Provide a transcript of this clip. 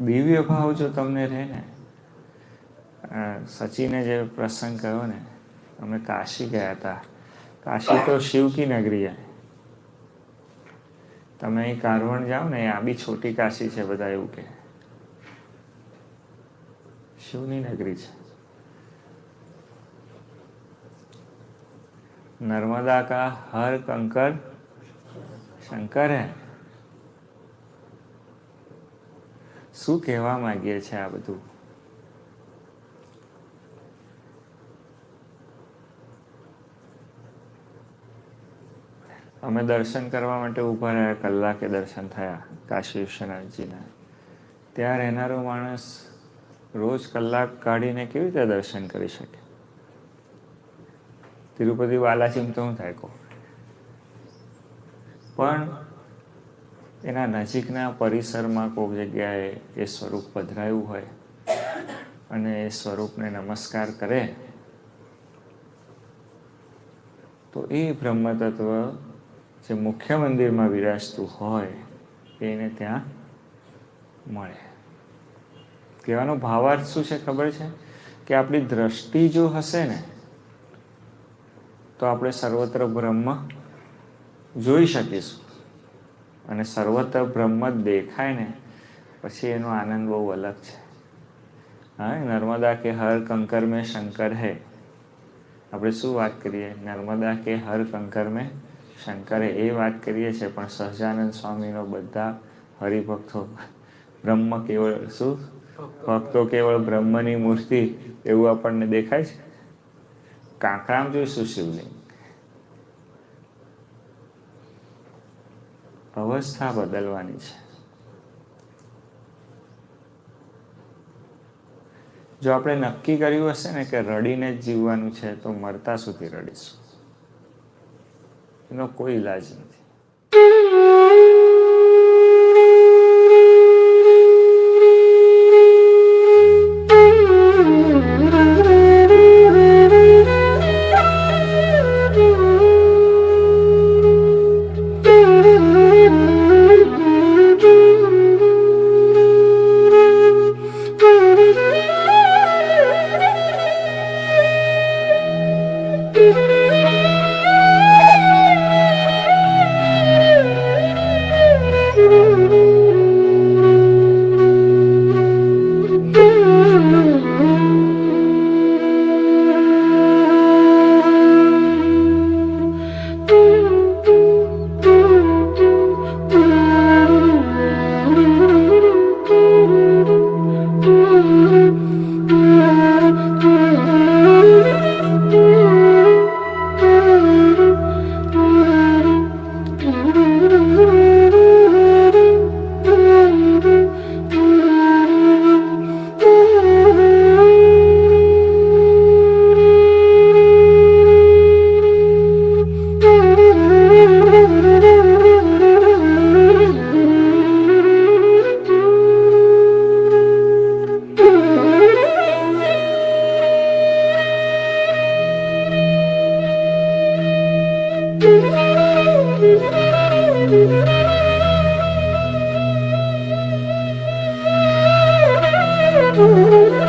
દિવ્ય ભાવ જો તમને રહે ને સચિને જે પ્રસંગ કહ્યો ને, અમે કાશી ગયા હતા. કાશી તો શિવ કી નગરી હે. તમે અહીં કારવણ જાઓ ને, આ બી છોટી કાશી છે બધા એવું કે. શિવની નગરી છે. નર્મદા કા હર કંકર શંકર હે. શું કહેવા માંગીએ છે આ બધું? અમે દર્શન કરવા માટે ઊભા રહ્યા, કલાકે દર્શન થયા, કાશી વિશ્વનાથજીના. ત્યાં રહેનારો માણસ રોજ કલાક કાઢીને કેવી રીતે દર્શન કરી શકે? તિરુપતિ બાલાજીમ તો હું થાય કહો. પણ એના નજીકના પરિસરમાં કોઈક જગ્યાએ એ સ્વરૂપ પધરાયું હોય અને એ સ્વરૂપને નમસ્કાર કરે, તો એ બ્રહ્મતત્વ જે મુખ્ય મંદિરમાં વિરાજતું હોય એને ત્યાં મળે. કહેવાનો ભાવાર્થ શું છે ખબર છે? કે આપણી દ્રષ્ટિ જો હશે ને, તો આપણે સર્વત્ર બ્રહ્મ જોઈ શકીશું. અને સર્વત્ર બ્રહ્મ જ દેખાય ને, પછી એનો આનંદ બહુ અલગ છે. હા, નર્મદા કે હર કંકર મેં શંકર હે. આપણે શું વાત કરીએ? નર્મદા કે હર કંકર મેં શંકરે એ વાત કરીએ છીએ પણ સહજાનંદ સ્વામીનો બધા હરિભક્તો, બ્રહ્મ કેવળ શું? ભક્તો કેવળ બ્રહ્મની મૂર્તિ એવું આપણને દેખાય છે? કાંકરામ જોઈશું શિવલિંગ અવસ્થા બદલવાની છે. જો આપણે નક્કી કર્યું હશે ને કે રડીને જ જીવવાનું છે, તો મરતા સુધી રડીશું. એનો કોઈ ઈલાજ નથી. Mm-hmm. Thank you.